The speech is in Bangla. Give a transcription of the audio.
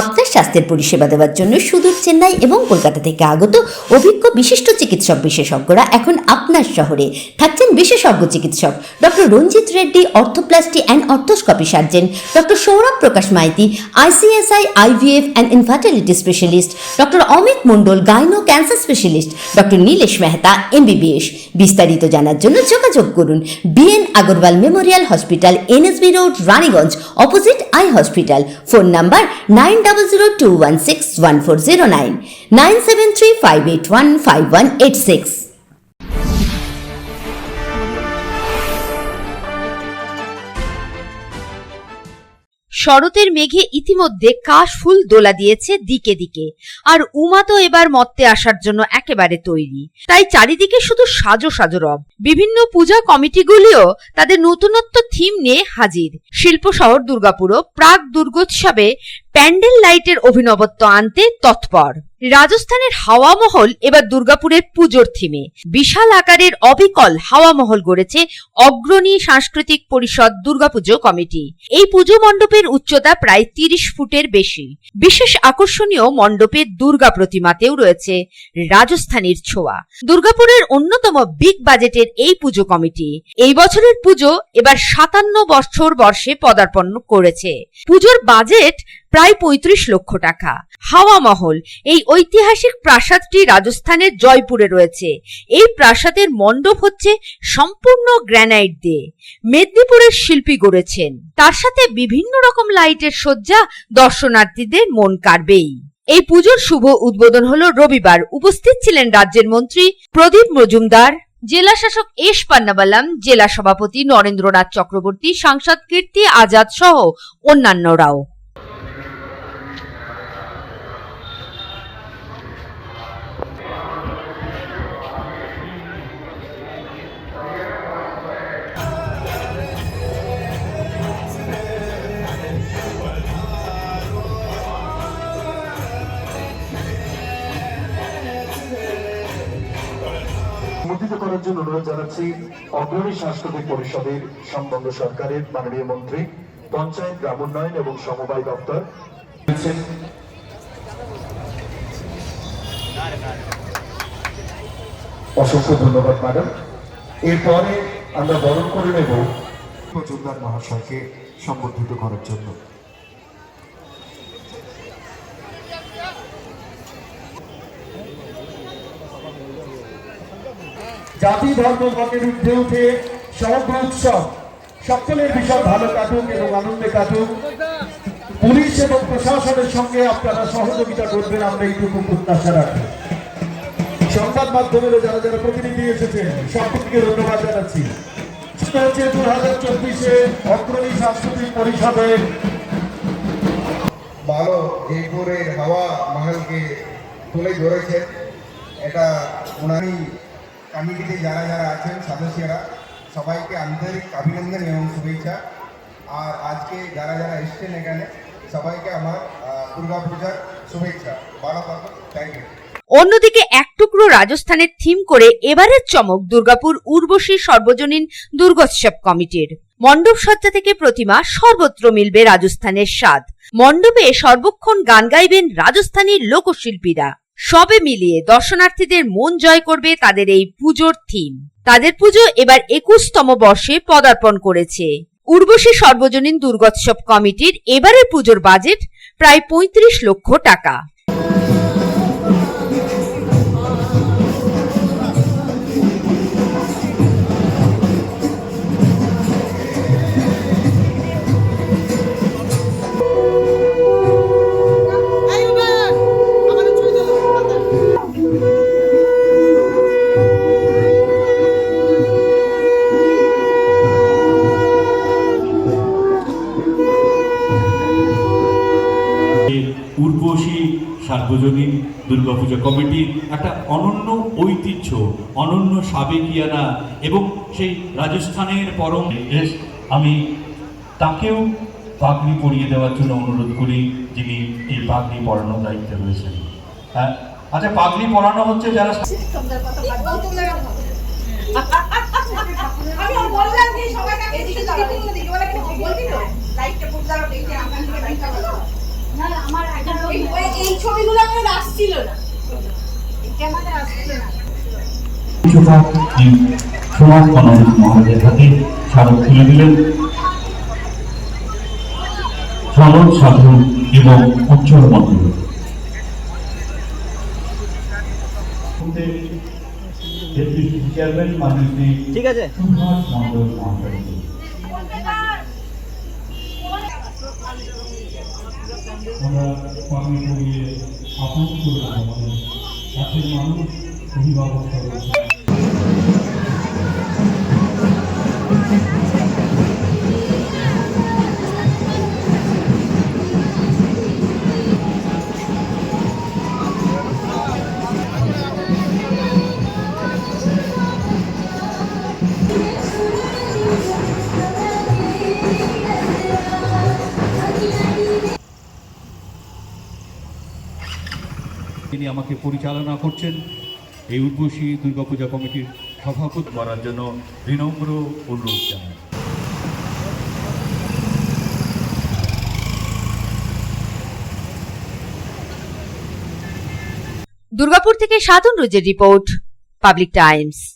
আপনার স্বাস্থ্যের পরিষেবা দেওয়ার জন্য সুদূর চেন্নাই এবং কলকাতা থেকে আগত অভিজ্ঞ বিশিষ্ট চিকিৎসক বিশেষজ্ঞরা এখন আপনার শহরে থাকছেন বিশেষজ্ঞ চিকিৎসক doctor Ranjit Reddy, arthroplasty and arthroscopy surgeon, doctor Sourav Prakash Maiti ICSI IVF and infertility specialist doctor Amit Mondal gyno cancer specialist doctor Nilesh Mehta MBBS বিস্তারিত জানার জন্য যোগাযোগ করুন BN Agarwal memorial hospital NSB road Raniganj opposite eye hospital phone number nine double zero two one six one four zero nine nine seven three five eight one five one eight six শরতের মেঘে ইতিমধ্যে কাশ ফুল দোলা দিয়েছে দিকে দিকে, আর উমা তো এবার মত্তে আসার জন্য একেবারে তৈরি। তাই চারিদিকে শুধু সাজো সাজো রব। বিভিন্ন পূজা কমিটিগুলিও তাদের নতুনত্ব থিম নিয়ে হাজির। শিল্প শহর দুর্গাপুরও প্রাক দুর্গোৎসবে প্যান্ডেল লাইটের অভিনবত্ব আনতে তৎপর। রাজস্থানের হাওয়া মহল এবার দুর্গাপুরের পুজোর থিমে। বিশাল আকারের অবিকল হাওয়া মহল গড়েছে অগ্রণী সাংস্কৃতিক পরিষদ দুর্গাপুজো কমিটি। এই পুজো মণ্ডপের উচ্চতা প্রায় তিরিশ ফুটের বেশি। বিশেষ আকর্ষণীয় মণ্ডপে দুর্গা প্রতিমাতেও রয়েছে রাজস্থানীর ছোঁয়া। দুর্গাপুরের অন্যতম বিগ বাজেটের এই পুজো কমিটি। এই বছরের পুজো এবার সাতান্ন বছর বর্ষে পদার্পণ করেছে। পুজোর বাজেট প্রায় পঁয়ত্রিশ লক্ষ টাকা। হাওয়া মহল, এই ঐতিহাসিক প্রাসাদটি রাজস্থানের জয়পুরে রয়েছে। এই প্রাসাদের মণ্ডপ হচ্ছে সম্পূর্ণ গ্র্যানাইট দিয়ে। মেদিনীপুরের শিল্পী গড়েছেন। তার সাথে বিভিন্ন রকম লাইটের সজ্জা দর্শনার্থীদের মন কাড়বেই। এই পুজোর শুভ উদ্বোধন হলো রবিবার। উপস্থিত ছিলেন রাজ্যের মন্ত্রী প্রদীপ মজুমদার, জেলা শাসক এস পান্নাবালাম, জেলা সভাপতি নরেন্দ্রনাথ চক্রবর্তী, সাংসদ কীর্তি আজাদ সহ অন্যান্যরাও। করার জন্য অনুরোধ জানাচ্ছি অগ্রণী সাংস্কৃতিক পরিষদের সম্বন্ধ সরকারের মাননীয় মন্ত্রী, পঞ্চায়েত গ্রাম উন্নয়ন এবং সমবায় দপ্তর। অসংখ্য ধন্যবাদ, ম্যাডাম। এরপরে আমরা বরণ করে নেব। মজুমদার মহাশয়কে সম্বর্ধিত করার জন্য। জাতি, ধর্ম বর্ণের ঊর্ধ্বে উঠে সমগ্র উৎসব সকলের বিষয় ভালো কাটুক এবং আনন্দে কাটুক। পুলিশ এবং প্রশাসনের সঙ্গে আপনারা সহযোগিতা করবেন, আমরা এইটুকু প্রত্যাশা রাখি। সংবাদ মাধ্যমেরও যারা যারা প্রতিনিধি এসেছেন, সকলকে ধন্যবাদ জানাচ্ছি। হচ্ছে দু হাজার চব্বিশে অগ্রণী সাংস্কৃতিক পরিষদের ভালো জয়পুরের হাওয়া মহলকে তুলে ধরেছেন। এটা ওনারই কমিটিতে যারা যারা আছেন, সদস্যরা, সবাইকে আন্তরিক অভিনন্দন এবং শুভেচ্ছা। আর আজকে যারা যারা এসছেন এখানে, সবাইকে আমার দুর্গা পূজার শুভেচ্ছা। ভালো থাকুন থ্যাংক ইউ অন্যদিকে এক টুকরো রাজস্থানের থিম করে এবারের চমক দুর্গাপুর উর্বশী সর্বজনীন দুর্গোৎসব কমিটির। মণ্ডপ সজ্জা থেকে প্রতিমা সর্বত্র মিলবে রাজস্থানের স্বাদ। মণ্ডপে সর্বক্ষণ গান গাইবেন রাজস্থানীর লোকশিল্পীরা। সবে মিলিয়ে দর্শনার্থীদের মন জয় করবে তাদের এই পুজোর থিম তাদের পুজো এবার একুশতম বর্ষে পদার্পণ করেছে। উর্বশী সর্বজনীন দুর্গোৎসব কমিটির এবারের পুজোর বাজেট প্রায় পঁয়ত্রিশ লক্ষ টাকা। সার্বজনীন দুর্গাপূজা কমিটির একটা অনন্য ঐতিহ্য অনন্য সাবেকিয়ানা এবং সেই রাজস্থানের পরম দেশ আমি তাকেও পাগড়ি পরিয়ে দেওয়ার জন্য অনুরোধ করি যিনি এই পাগড়ি পরানোর দায়িত্বে রয়েছেন। হ্যাঁ আচ্ছা পাগড়ি পরানো হচ্ছে যারা আমার এই ছবিগুলো আমার আসছিল না। ক্যামেরা আসছিল না। কিছুটা এই মহারাজের হাতে স্মারক তুলে দিলেন। সরল সাধু এবং উজ্জ্বল মন্দির। ঠিক আছে। সুভাষ মন্ডল মহাশয় আমরা কর্মে করিয়ে আপন করে আমাদের কাছের মানুষ অভিভাবক তিনি আমাকে পরিচালনা করছেন। এই উর্বশী দুর্গাপূজা কমিটির সভাপতি। করার জন্য বিনম্র অনুরোধ জানাই। দুর্গাপুর থেকে সাধন রোজের রিপোর্ট পাবলিক টাইমস।